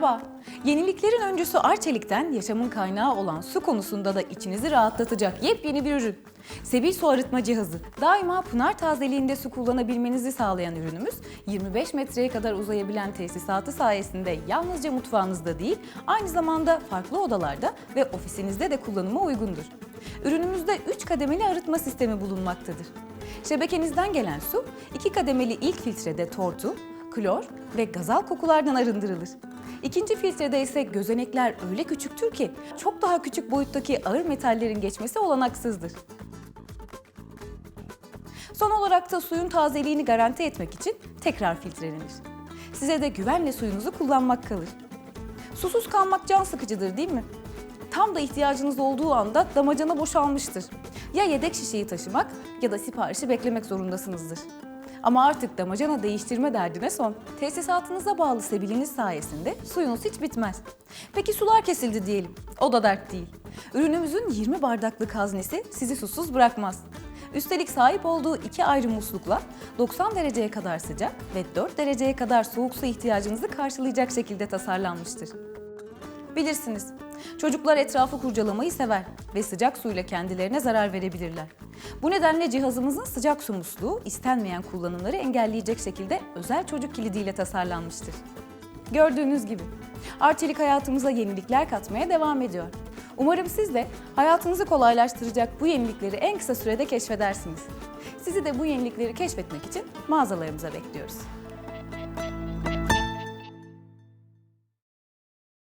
Merhaba. Yeniliklerin öncüsü Arçelik'ten yaşamın kaynağı olan su konusunda da içinizi rahatlatacak yepyeni bir ürün. Sebil su arıtma cihazı. Daima pınar tazeliğinde su kullanabilmenizi sağlayan ürünümüz 25 metreye kadar uzayabilen tesisatı sayesinde yalnızca mutfağınızda değil, aynı zamanda farklı odalarda ve ofisinizde de kullanıma uygundur. Ürünümüzde 3 kademeli arıtma sistemi bulunmaktadır. Şebekenizden gelen su iki kademeli ilk filtrede tortu, klor ve gazal kokulardan arındırılır. İkinci filtrede ise gözenekler öyle küçüktür ki çok daha küçük boyuttaki ağır metallerin geçmesi olanaksızdır. Son olarak da suyun tazeliğini garanti etmek için tekrar filtrelenir. Size de güvenle suyunuzu kullanmak kalır. Susuz kalmak can sıkıcıdır değil mi? Tam da ihtiyacınız olduğu anda damacana boşalmıştır. Ya yedek şişeyi taşımak ya da siparişi beklemek zorundasınızdır. Ama artık damacana değiştirme derdine son. Tesisatınıza bağlı sebiliniz sayesinde suyunuz hiç bitmez. Peki sular kesildi diyelim. O da dert değil. Ürünümüzün 20 bardaklık haznesi sizi susuz bırakmaz. Üstelik sahip olduğu iki ayrı muslukla 90 dereceye kadar sıcak ve 4 dereceye kadar soğuk su ihtiyacınızı karşılayacak şekilde tasarlanmıştır. Bilirsiniz, çocuklar etrafı kurcalamayı sever ve sıcak suyla kendilerine zarar verebilirler. Bu nedenle cihazımızın sıcak su musluğu istenmeyen kullanımları engelleyecek şekilde özel çocuk kilidiyle tasarlanmıştır. Gördüğünüz gibi Arçelik hayatımıza yenilikler katmaya devam ediyor. Umarım siz de hayatınızı kolaylaştıracak bu yenilikleri en kısa sürede keşfedersiniz. Sizi de bu yenilikleri keşfetmek için mağazalarımıza bekliyoruz.